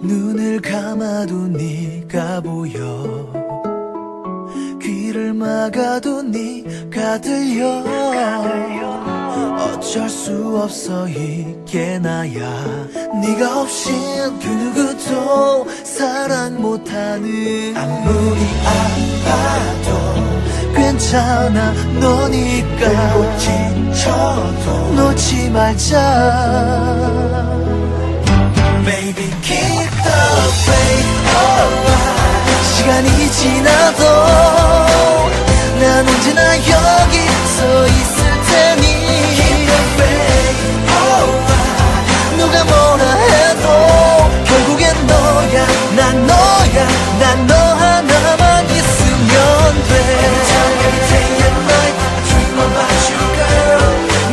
눈을 감아도 네가 보여. 귀를 막아도 네가 들려. 어쩔 수 없어 이게 나야. 네가 없인 그 누구도 사랑 못하는 아무리 아파도 괜찮아 너니까. 그리고 지쳐도 놓지 말자 너야 난 너 하나만 있으면 돼 Every time every day and night I dream about you girl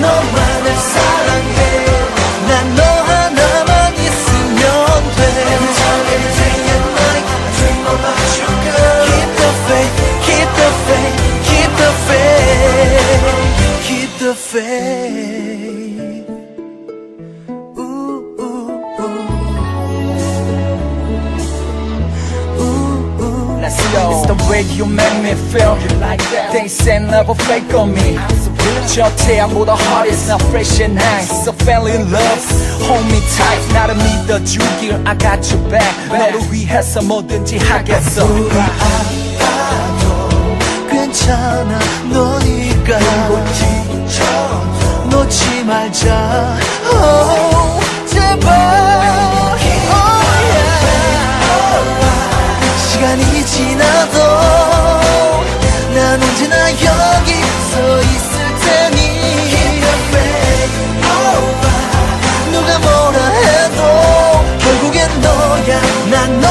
너만을 사랑해 난 너 하나만 있으면 돼 Every time every day and night I dream about you girl Keep the faith keep the faith keep the faith keep the faith Ooh, ooh. Let's go. It's the way you make me feel. You like that? They say never fake on me. 저 태양보다 hot is not fresh and nice. So fell in love. Hold me tight. 나를 믿어주길 I got your back. 너를 위해서 뭐든지 하겠어.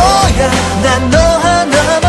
거야. 난너 하나